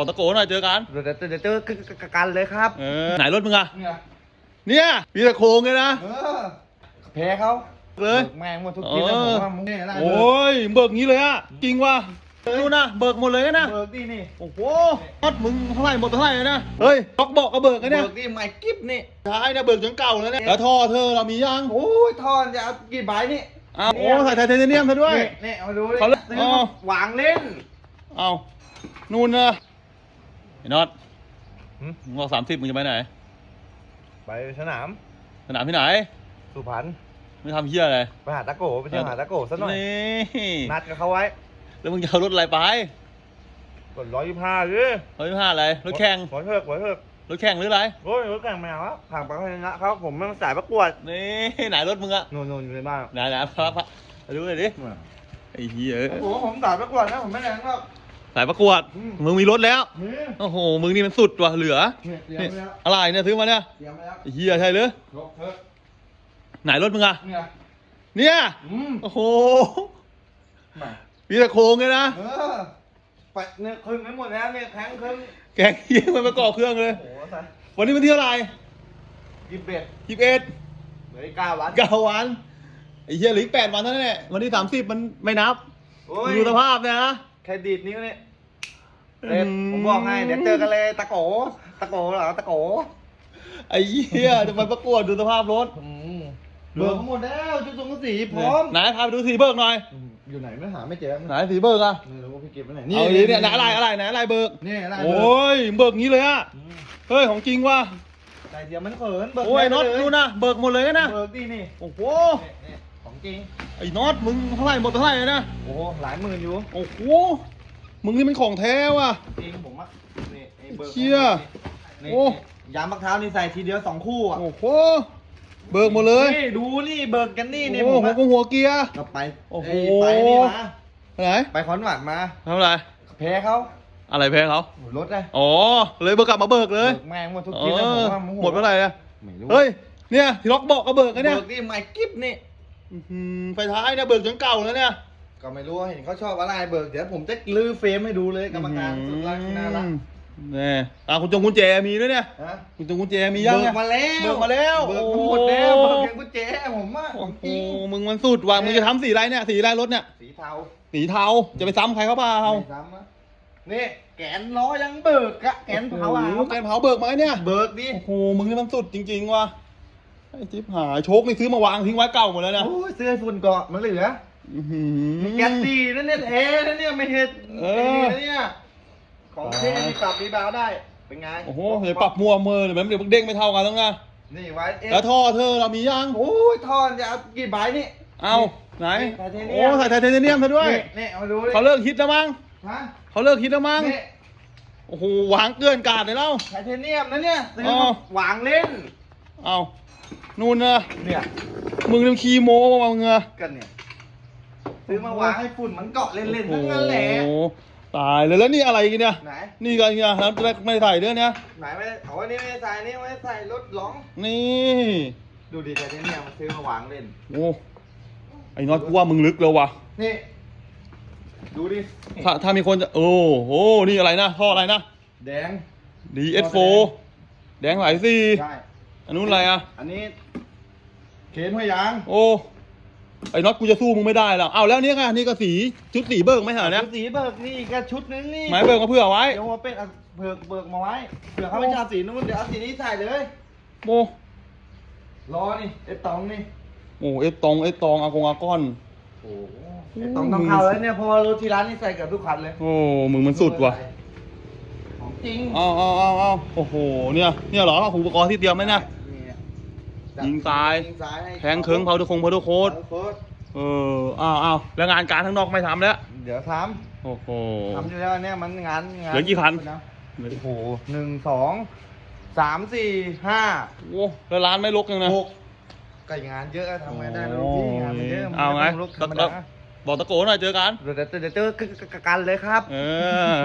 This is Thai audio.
บอกตะโกนหน่อยเจอกันเดี๋ยวเดี๋ยวเดี๋ยวเจอกันเลยครับเออไหนรถมึงอะเนี่ยเนี่ยมีแต่โครงเลยนะเออแพ้เขาเลยบิกแม่งหมดทุกทีแล้วเอผอมว่ามึงเนี่ยอะไรโอ้ยเบิกงี้เลยอะจริงว่ะดูนะเบิกหมดเลยนะเบิกดินี่โอ้โหรถมึงเท่าไหร่หมดเท่าไหร่เลยนะเฮ้ยล็อกบอกก็เบิกนะเนี่ยเบิกดิไม่กิ๊บนี่ท้ายเนี่ยเบิกจนเก่าแล้วเนี่ยแล้วท่อเธอเรามียังโอ้ยทอนจะเอากี่ใบนี่อ้าวโอ้ใส่ไทเทเนียมซะด้วยนี่นี่เอามาดูดิเขาเลิกซื้ออ๋อมาวางเล่นเอานู่นนะ ไอ้น็อตหืมมึงบอกสามสิบมึงจะไปไหน ไปสนามสนามที่ไหน สุพรรณไม่ทำเฮียอะไรไปหาตะโกไปเที่ยวหาตะโกซะหน่อยนี่นัดกับเขาไว้แล้วมึงจะเอารถอะไรไปกดร้อยยี่ห้าเลยร้อยห้าอะไร รถแข่ง หัวเถิกหัวเถิกรถแข่งหรืออะไร โอ้ยรถแข่งแมวครับผ่านไปเขาชนะเขาผมไม่มาสายประกวดนี่ไหนรถมึงอะนู่นนู่นอยู่ในบ้านไหนไหนพระพระมาดูหน่อยดิไอ้เหี้ยเอ้ยโอ้โหผมสายประกวดนะผมไม่แรงหรอก สายประกวด อืม มึงมีรถแล้ว นี่โอ้โห มึงนี่มันสุดว่ะเหลือเนี่ยเตรียมนี่ไว้แล้วอะไรเนี่ยซื้อมาเนี่ยเตรียมไว้แล้วไอ้เหี้ยใช่หรือยกเถอะไหนรถมึงอะเนี่ยเนี่ย อืมโอ้โห มามีแต่โครงเลยนะ เออไปเนี่ยครึ่งไม่หมดแล้วเนี่ยแข็งครึ่งแกงเหี้ยมันประกอบเครื่องเลย โอ้โหใส่วันนี้มันที่เท่าไหร่ยี่สิบเอ็ดยี่สิบเอ็ดเหลืออีกเก้าวันเก้าวันไอ้เหี้ยเหลืออีกแปดวันเท่านั้นแหละ วันที่สามสิบมันไม่นับ โอ้ยดูสภาพเนยนะแค่ดีดนิ้วเนี่ยเด็ดผมบอกให้เดี๋ยวเจอกันเลยตะโกตะโกเหรอตะโกไอ้เหี้ยจะไปประกวดดูสภาพรถอืมเบิกมาหมดแล้วจุดทรงกระสีพร้อมไหนพาไปดูสีเบิกหน่อย อยู่ไหนไม่หาไม่เจอไหนสีเบิกอะไม่รู้ว่าพี่เก็บไว้ไหนเอาดีเนี่ยไหนอะไรอะไรไหนอะไรเบิกนี่อะไรโอ้ยเบิกงี้เลยอะอืมเฮ้ยของจริงว่ะใจเดียวมันเขินเบิกโอ้ยแม่น็อตเลยดูนะเบิกหมดเลยนะเบิกดินี่โอ้โหนี่นี่ ของจริง ไอ้น็อตมึงเท่าไหร่หมดเท่าไหร่เลยนะ โอ้โหหลายหมื่นอยู่ โอ้โห มึงนี่มันของแท้ว่ะ จริงผมอะนี่ไอ้เบิกเชี่ยนี่โอ้ยางมะพร้าวนี่ใส่ทีเดียวสองคู่อะโอ้โห เบิกหมดเลยนี่ดูนี่เบิกกันนี่นี่โอ้ผโหมหัวอะกงหัวเกียร์ ก็ไปโอ้โห เยไปนี่มาไหนไปคอนหวัดมา ทำอะไร แพ้เขาอะไรแพ้เขาโอ้โหรถเลยอ๋อ เลยเบิกกลับมาเบิกเลยเบิกแม่งหมดทุกเอทีแล้วผมอว่าโโหมดเมื่อไหร่อะไม่รู้เฮ้ย เนี่ยที่ล็อกบอกก็เบิกกันเนี่ย เบิกนี่ไม่กิ๊บนี่ อื้อหือไฟท้ายเนี่ยเบิกจนเก่าแล้วเนี่ย ก็ไม่รู้ว่าเห็นเขาชอบอะไรเบิกเดี๋ยวผมจะลื้อเฟรมให้ดูเลยกรรมการสุดรักน่ารักนี่อะคุณจงกุญแจมีด้วยเนี่ย ฮะคุณจงกุญแจมียังเบิเนี่ยกมาแล้วเบิกมาแล้วเบิกโอ้มาโหหมดแล้วเบิกยังกุญแจผมอะขโอ้องโหจริงมึงมันสุดว่ะมึงจะทำสีอะไรเนี่ยสีอะไรรถเนี่ยสีเทาสีเทาจะไปซ้ำใครเขาเปล่าไม่ซ้ำนะนี่แกนล้อยังเบิกอะแกนเผาอะโอ้โหแกนเผาเบิกมาเนี่ยเบิกดิโอ้โหมึงนี่มันสุดจริงๆว่ะ ไอ้จิ๊บหายโชคนี่ซื้อมาวางทิ้งไว้เก่าหมดแล้วนะโอ้ยเสื้อฝุ่นเกาะมันเหลืออื้อหือแกนดีนั่นเนี่ยเทนั่นเนี่ยไม่เห็ดเอไอ้อนี่นะเนี่ยของเท่มีปรับมีบาวได้เป็นไงโอ้โหเดี๋ยวปรับมัวมือเดี๋ยวมันเดี๋ยวเด้งไม่เท่ากันแล้วไงนี่ไว้เอ๊ะแล้วท่อเธอเรามียังโอ้ยทอนจะเอากี่ใบนี่ เอาไหนไทเทเนียม โอ้ใส่ไทเทเนียมซะด้วย นี่นี่เอามาดูดิเขาเลิกฮิตแล้วมั้งฮะเขาเลิกฮิตแล้วมั้งนี่โอ้โหวางเกินกาดเลยแล้วไทเทเนียมนะเนี่ยซื้ออ๋อ มาวางเล่น เอา นู่นนะเนี่ยมึงเรื่องคีโมมามึงอะกันเนี่ยซื้อมาวางให้ฝุ่นมันเกาะเล่นๆทั้งนั้นแหละโอ้โหตายเลยแล้วนี่อะไรกันเนี่ยไหนนี่กันเนี่ยน้ำแรกไม่ได้ใส่เรื่องเนี้ยไหนไม่ได้เอาอันนี้ไม่ได้ใส่นี่ไม่ได้ใส่รถหลงนี่ดูดิไทเทเนียมมันซื้อมาวางเล่นโอ้ไอ้น็อตกูว่ามึงลึกแล้ววะนี่ดูดิถ้าถ้ามีคนจะโอ้โหนี่อะไรนะท่ออะไรนะแดง DS4 แดงหลายสีใช่ อันนู้นอะไรอะอันนี้เคนหัวยางโอ้ไอ้น็อตกูจะสู้มึงไม่ได้แล้วเอาแล้วเนี่ยไงนี่ก็สีชุดสีเบิกไม่ใช่เหรอเนี่ยสีเบิกนี่ก็ชุดนึงนี่หมายเบิกมาเพื่อไว้เดี๋ยวว่าเป็นเอาเบิกเบิกมาไว้เผื่อเขาไม่ชอบสีนู้นเดี๋ยวเอาสีนี้ใส่เลยโอ้รอนี่ไอ้ตองนี่โอ้เอตองเอตองอากงอาก้อนโอ้ไอ้ตองต้องเข้าแล้วเนี่ยเพราะว่ารถที่ร้านนี่ใส่เกือบทุกคันเลยโอ้มึงมันสุดว่ะของจริงเอาเอาเอาเอาโอ้โหเนี่ยเนี่ยเหรออุปกรณ์ที่เตรียมไหมเนี่ยนี่ ยิงซ้าย ยิงซ้ายให้แทงเคิงเผาทุกคงเผาทุกโคตรเผาโค้ดเอออ้าวอ้าวแล้วงานการข้างนอกไม่ทำแล้ว เดี๋ยวทโอ้โหำทำอยู่แล้วเนี่ยมันงานงานเหลือกี่คันโอ้โหหนึ่งสองสามสี่ห้าโอ้แล้วร้านไม่ลกยังนะ หกก็งานเยอะทำไงได้ลูกพี่งานมันเยอะเอาไงลูกธรรมแล้ดาวบอกตะโกนหน่อยเจอกัน เดี๋ยวเดี๋ยวเดี๋ยวเจอกันเลยครับ เออ